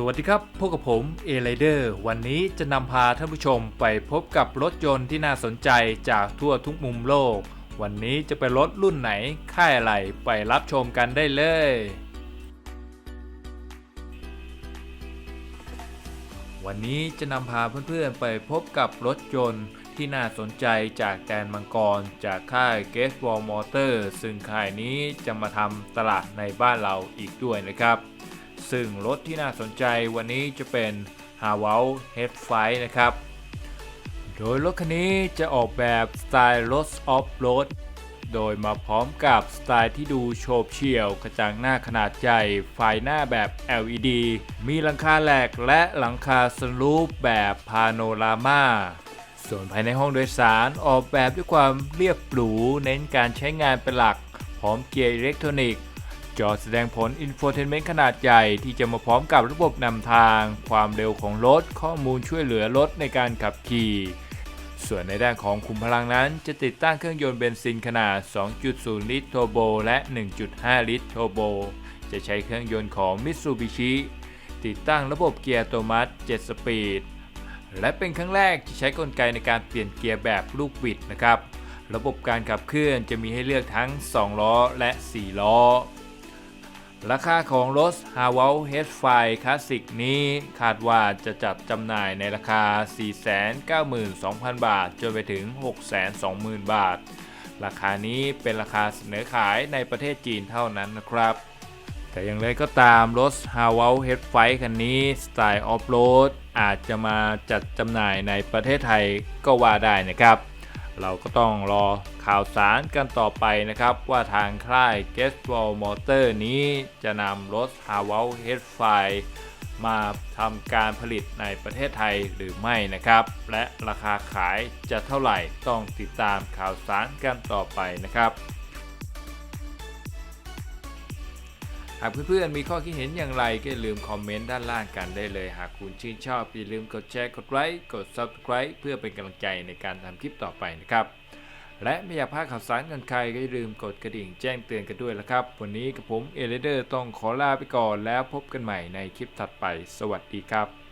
สวัสดีครับ พบกับผมเอไ i เดอร์วันนี้จะนำพาท่านผู้ชมไปพบกับรถยนต์ที่น่าสนใจจากทั่วทุกมุมโลก วันนี้จะเป็นรถรุ่นไหน ค่ายอะไร ไปรับชมกันได้เลย วันนี้จะนำพาเพื่อนๆไปพบกับรถยนต์ที่น่าสนใจจากแดนมังกร จากค่าย g a t e Wall Motor ซึ่งค่ายนี้จะมาทำตลาดในบ้านเราอีกด้วยนะครับ ซึ่งรถที่น่าสนใจวันนี้จะเป็น h a w a l Head Fight นะครับ โดยรถคันนี้จะออกแบบสไตล์รถออฟโรดโดยมาพร้อมกับสไตล์ที่ดูโฉบเฉี่ยวกระจังหน้าขนาดใหญ่ไฟหน้าแบบ LED มีหลังคาแหลกและหลังคาสลูปแบบพาโนรามาส่วนภายในห้องโดยสารออกแบบด้วยความเรียบหรู เน้นการใช้งานเป็นหลัก พร้อมเกียร์อิเล็กทรอนิกส์ จอแสดงผลอินโฟเทนเมนต์ขนาดใหญ่ที่จะมาพร้อมกับระบบนำทาง ความเร็วของรถ ข้อมูลช่วยเหลือรถในการขับขี่ ส่วนในด้านของคุมพลังนั้น จะติดตั้งเครื่องยนต์เบนซินขนาด 2.0 ลิตรโทโบและ 1.5 ลิตรโทโบ จะใช้เครื่องยนต์ของ Mitsubishi ติดตั้งระบบเกียร์อัตโนมัติ 7 สปีด และเป็นครั้งแรกที่ใช้กลไกในการเปลี่ยนเกียร์แบบลูกบิดนะครับ ระบบการขับเคลื่อนจะมีให้เลือกทั้ง 2 ล้อและ 4 ล้อ ราคาของรถ h a w a l h e a d f i คลาสสิกนี้คาดว่าจะจัดจำหน่ายในราคา 492,000 บาท จนไปถึง 620,000 บาท ราคานี้เป็นราคาเสนอขายในประเทศจีนเท่านั้นนะครับ แต่อย่างไรก็ตามรถ h a w a l h e a d f i คันนี้สไตล์ออฟโรดอาจจะมาจัดจำหน่ายในประเทศไทยก็ว่าได้นะครับ เราก็ต้องรอข่าวสารกันต่อไปนะครับ ว่าทางค่าย g e s t w a l Motor นี้จะนำรถ h a w a l h e a d f i มาทำการผลิตในประเทศไทยหรือไม่นะครับ และราคาขายจะเท่าไหร่ต้องติดตามข่าวสารกันต่อไปนะครับ หากเพื่อนๆมีข้อคิดเห็นอย่างไรก็อย่าลืมคอมเมนต์ด้านล่างกันได้เลย หากคุณชื่นชอบอย่าลืมกดแชร์กดไลค์กด Subscribe เพื่อเป็นกำลังใจในการทำคลิปต่อไปนะครับ และไม่อยากพลาดข่าวสารกันใครก็อย่าลืมกดกระดิ่งแจ้งเตือนกันด้วยละครับ วันนี้กับผมเอเลเดอร์ต้องขอลาไปก่อนแล้วพบกันใหม่ในคลิปถัดไป สวัสดีครับ